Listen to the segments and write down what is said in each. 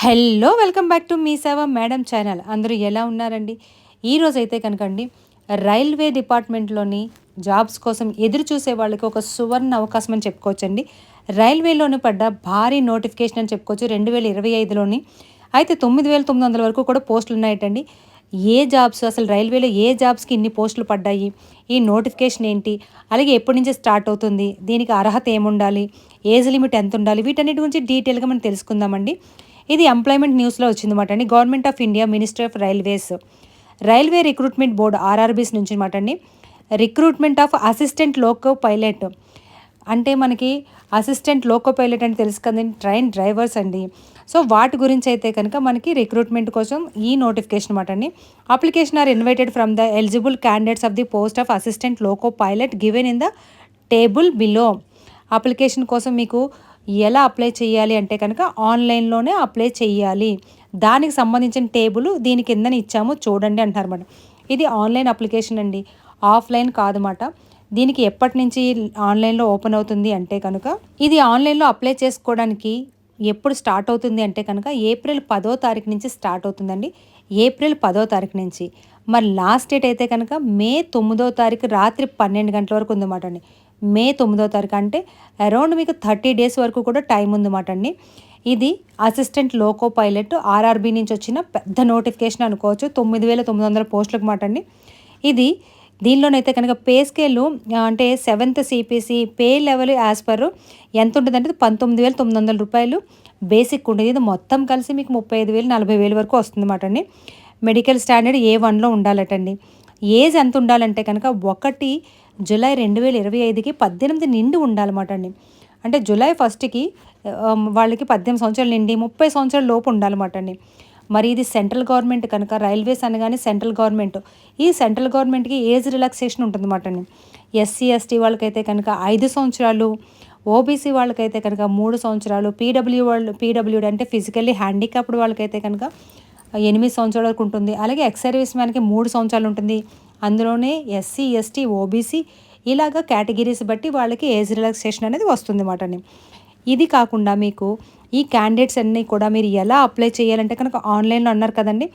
Hello welcome back to Mee Seva madam channel. అందరూ ఎలా ఉన్నారండి? ఈరోజు అయితే కనుకండి రైల్వే డిపార్ట్మెంట్లోని జాబ్స్ కోసం ఎదురు చూసే వాళ్ళకి ఒక సువర్ణ అవకాశం అని చెప్పుకోవచ్చండి. రైల్వేలోని పడ్డ భారీ నోటిఫికేషన్ అని చెప్పుకోవచ్చు రెండు వేల ఇరవై ఐదులోని. అయితే తొమ్మిది వేల తొమ్మిది వందల వరకు కూడా పోస్టులు ఉన్నాయటండి. ఏ జాబ్స్ అసలు రైల్వేలో ఏ జాబ్స్కి ఇన్ని పోస్టులు పడ్డాయి? ఈ నోటిఫికేషన్ ఏంటి? అలాగే ఎప్పటి నుంచి స్టార్ట్ అవుతుంది? దీనికి అర్హత ఏముండాలి? ఏజ్ లిమిట్ ఎంత ఉండాలి వీటన్నిటి గురించి డీటెయిల్గా మనం తెలుసుకుందామండి. ఇది ఎంప్లాయ్మెంట్ న్యూస్లో వచ్చిందన్నమాట అండి. Government of India minister of railways railway recruitment board RRBs నుంచి అనమాట అండి. Recruitment of assistant loco pilot అంటే మనకి అసిస్టెంట్ లోకో పైలట్ అని తెలుసు కదండి ట్రైన్ డ్రైవర్స్ అండి. సో వాటి గురించి అయితే కనుక మనకి రిక్రూట్మెంట్ కోసం ఈ నోటిఫికేషన్ అనమాట అండి. Application are invited from the eligible candidates of the post of assistant loco pilot given in the table below application కోసం మీకు ఎలా అప్లై చేయాలి అంటే కనుక ఆన్లైన్లోనే అప్లై చేయాలి. దానికి సంబంధించిన టేబుల్ దీని కిందన ఇచ్చాము చూడండి అంటారు ఇది ఆన్లైన్ అప్లికేషన్ అండి. ఆఫ్లైన్ కాదన్నమాట దీనికి ఎప్పటి నుంచి ఆన్లైన్లో ఓపెన్ అవుతుంది అంటే కనుక ఇది ఆన్లైన్లో అప్లై చేసుకోవడానికి ఎప్పుడు స్టార్ట్ అవుతుంది అంటే కనుక ఏప్రిల్ పదో తారీఖు నుంచి స్టార్ట్ అవుతుందండి. ఏప్రిల్ పదో తారీఖు నుంచి. మరి లాస్ట్ డేట్ అయితే కనుక మే తొమ్మిదో తారీఖు రాత్రి పన్నెండు గంటల వరకు ఉందన్నమాట అండి. మే తొమ్మిదో తారీఖు అంటే అరౌండ్ మీకు థర్టీ డేస్ వరకు కూడా టైం ఉందన్నమాట అండి. ఇది అసిస్టెంట్ లోకో పైలట్ ఆర్ఆర్బీ నుంచి వచ్చిన పెద్ద నోటిఫికేషన్ అనుకోవచ్చు. తొమ్మిది వేల తొమ్మిది వందల పోస్టులకు మాట అండి. ఇది దీనిలోనైతే కనుక పే స్కేల్ అంటే seventh CPC pay level as per ఎంత ఉంటుందంటే పంతొమ్మిది వేల తొమ్మిది వందల రూపాయలు. బేసిక్ ఉంటుంది ఇది మొత్తం కలిసి మీకు ముప్పై ఐదు వేలు నలభై వేలు వరకు వస్తుంది మాట అండి. మెడికల్ స్టాండర్డ్ ఏ వన్లో ఉండాలటండి ఏజ్ ఎంత ఉండాలంటే కనుక ఒకటి జూలై రెండు వేల ఇరవై ఐదుకి పద్దెనిమిది నిండి ఉండాలన్నమాట అండి. అంటే జూలై ఫస్ట్కి వాళ్ళకి పద్దెనిమిది సంవత్సరాలు నిండి ముప్పై సంవత్సరాల లోపు ఉండాలన్నమాట అండి. మరి ఇది సెంట్రల్ గవర్నమెంట్ కనుక రైల్వేస్ అనగానే సెంట్రల్ గవర్నమెంట్ ఈ సెంట్రల్ గవర్నమెంట్కి ఏజ్ రిలాక్సేషన్ ఉంటుందన్నమాట అండి. ఎస్సీ ఎస్టీ వాళ్ళకైతే కనుక ఐదు సంవత్సరాలు ఓబీసీ వాళ్ళకైతే కనుక మూడు సంవత్సరాలు పీడబ్ల్యూ వాళ్ళు పీడబ్ల్యూడి అంటే ఫిజికల్లీ హ్యాండిక్యాప్డ్ వాళ్ళకైతే కనుక ఎనిమిది సంవత్సరాల వరకు ఉంటుంది. అలాగే ఎక్స్ సర్వీస్ మ్యాన్కి మూడు సంవత్సరాలు ఉంటుంది. అందులోనే ఎస్సీ ఎస్టీ ఓబీసీ ఇలాగ కేటగిరీస్ బట్టి వాళ్ళకి ఏజ్ రిలాక్సేషన్ అనేది వస్తుంది అన్నమాట ఇది కాకుండా మీకు ఈ క్యాండిడేట్స్ అన్నీ కూడా మీరు ఎలా అప్లై చేయాలంటే కనుక ఆన్లైన్లో అన్నారు కదండి.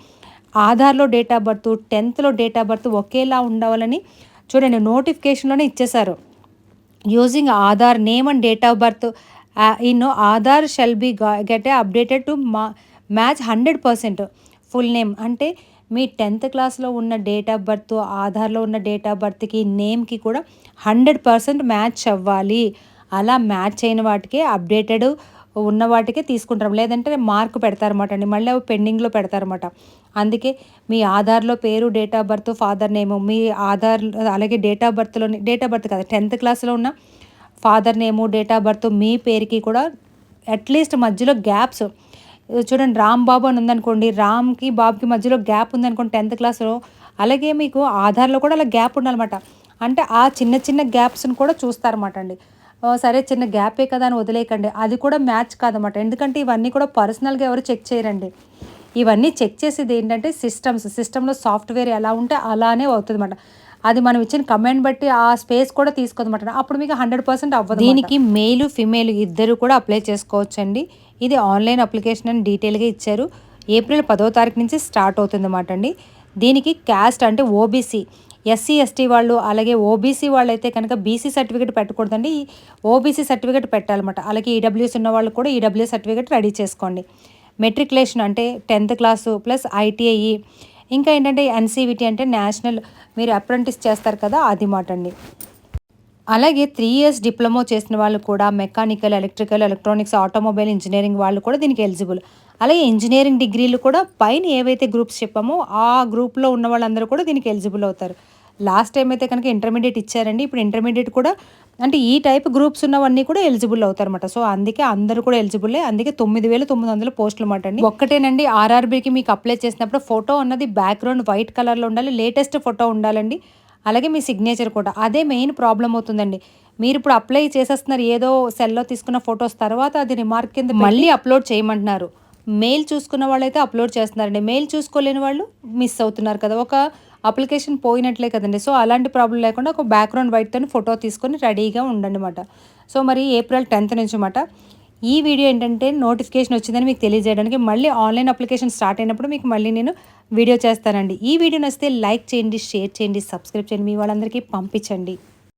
ఆధార్లో డేట్ ఆఫ్ బర్త్ టెన్త్లో డేట్ ఆఫ్ బర్త్ ఒకేలా ఉండవాలని చూడండి నోటిఫికేషన్లోనే ఇచ్చేశారు. Using Aadhaar name and date of birth in Aadhaar shall be get updated to మా match hundred percent. Full name అంటే మీ టెన్త్ క్లాస్లో ఉన్న డేట్ ఆఫ్ బర్త్ ఆధార్లో ఉన్న డేట్ ఆఫ్ బర్త్కి నేమ్కి కూడా హండ్రెడ్ పర్సెంట్ మ్యాచ్ అవ్వాలి. అలా మ్యాచ్ అయిన వాటికే అప్డేటెడ్ ఉన్న వాటికే తీసుకుంటారు. లేదంటే మార్క్ పెడతారన్నమాట అండి. మళ్ళీ అవి పెండింగ్లో పెడతారన్నమాట. అందుకే మీ ఆధార్లో పేరు date of birth father name మీ ఆధార్ అలాగే డేట్ ఆఫ్ బర్త్లోని డేట్ ఆఫ్ బర్త్ కదా టెన్త్ క్లాస్లో ఉన్న father name date of birth మీ పేరుకి కూడా అట్లీస్ట్ మధ్యలో గ్యాప్స్ చూడండి రామ్ బాబు అని ఉందనుకోండి రామ్కి బాబుకి మధ్యలో గ్యాప్ ఉందనుకోండి టెన్త్ క్లాస్లో అలాగే మీకు ఆధార్లో కూడా అలా గ్యాప్ ఉండాలన్నమాట. అంటే ఆ చిన్న చిన్న గ్యాప్స్ని కూడా చూస్తారన్నమాట అండి. సరే చిన్న గ్యాపే కదా అని వదిలేయకండి. అది కూడా మ్యాచ్ కాదన్నమాట. ఎందుకంటే ఇవన్నీ కూడా పర్సనల్గా ఎవరు చెక్ చేయరండి. ఇవన్నీ చెక్ చేసేది ఏంటంటే సిస్టమ్స్. సిస్టంలో సాఫ్ట్వేర్ ఎలా ఉంటే అలానే అవుతుంది అనమాట అది మనం ఇచ్చిన కమెంట్ బట్టి ఆ స్పేస్ కూడా తీసుకోదన్నమాట. అప్పుడు మీకు హండ్రెడ్ పర్సెంట్ అవ్వదు దీనికి మెయిల్ ఫిమేల్ ఇద్దరు కూడా అప్లై చేసుకోవచ్చండి. ఇది ఆన్లైన్ అప్లికేషన్ అని డీటెయిల్గా ఇచ్చారు. ఏప్రిల్ పదో తారీఖు నుంచి స్టార్ట్ అవుతుంది అన్నమాట అండి. దీనికి క్యాస్ట్ అంటే ఓబీసీ. ఎస్సీ ఎస్టీ వాళ్ళు అలాగే ఓబీసీ వాళ్ళు అయితే కనుక బీసీ సర్టిఫికేట్ పెట్టకూడదండి. ఓబీసీ సర్టిఫికేట్ పెట్టాలన్నమాట. అలాగే ఈడబ్ల్యూఎస్ ఉన్న వాళ్ళు కూడా ఈడబ్ల్యూ సర్టిఫికేట్ రెడీ చేసుకోండి. మెట్రికులేషన్ అంటే టెన్త్ క్లాసు ప్లస్ ఐటీఐ. ఇంకా ఏంటంటే ఎన్సీవిటీ అంటే నేషనల్. మీరు అప్రెంటిస్ చేస్తారు కదా అది మాట అండి. అలాగే త్రీ ఇయర్స్ డిప్లొమా చేసిన వాళ్ళు కూడా mechanical electrical electronics automobile engineering వాళ్ళు కూడా దీనికి ఎలిజిబుల్ అలాగే ఇంజనీరింగ్ డిగ్రీలు కూడా పైన ఏవైతే గ్రూప్స్ చెప్పామో ఆ గ్రూప్లో ఉన్న వాళ్ళందరూ కూడా దీనికి ఎలిజిబుల్ అవుతారు. లాస్ట్ టైం అయితే కనుక ఇంటర్మీడియట్ ఇచ్చారండి. ఇప్పుడు ఇంటర్మీడియట్ కూడా అంటే ఈ టైప్ గ్రూప్స్ ఉన్నవన్నీ కూడా ఎలిజిబుల్ అవుతారన్నమాట. సో అందుకే అందరూ కూడా ఎలిజిబుల్ అందుకే తొమ్మిది వేల తొమ్మిది వందల పోస్టులు మాట అండి. ఒక్కటేనండి ఆర్ఆర్బీకి మీకు అప్లై చేసినప్పుడు ఫోటో అన్నది బ్యాక్గ్రౌండ్ వైట్ కలర్లో ఉండాలి. లేటెస్ట్ ఫోటో ఉండాలండి. అలాగే మీ సిగ్నేచర్ కూడా. అదే మెయిన్ ప్రాబ్లం అవుతుందండి. మీరు ఇప్పుడు అప్లై చేసేస్తున్నారు ఏదో సెల్లో తీసుకున్న ఫొటోస్ తర్వాత అది రిమార్క్ కింద మళ్ళీ అప్లోడ్ చేయమంటున్నారు. మెయిల్ చూసుకున్న వాళ్ళైతే అప్లోడ్ చేస్తున్నారండి. మెయిల్ చూసుకోలేని వాళ్ళు మిస్ అవుతున్నారు కదా. ఒక అప్లికేషన్ పోయినట్లే కదండి. సో అలాంటి ప్రాబ్లం లేకుండా ఒక బ్యాక్గ్రౌండ్ వైట్తో ఫోటో తీసుకొని రెడీగా ఉండండి అనమాట సో మరి ఏప్రిల్ టెన్త్ నుంచి అన్నమాట. ఈ వీడియో ఏంటంటే నోటిఫికేషన్ వచ్చిందని మీకు తెలియజేయడానికి మళ్ళీ ఆన్లైన్ అప్లికేషన్ స్టార్ట్ అయినప్పుడు మీకు మళ్ళీ నేను వీడియో చేస్తానండి. ఈ వీడియో నచ్చితే లైక్ చేయండి షేర్ చేయండి సబ్స్క్రైబ్ చేయండి. మీ వాళ్ళందరికీ పంపించండి.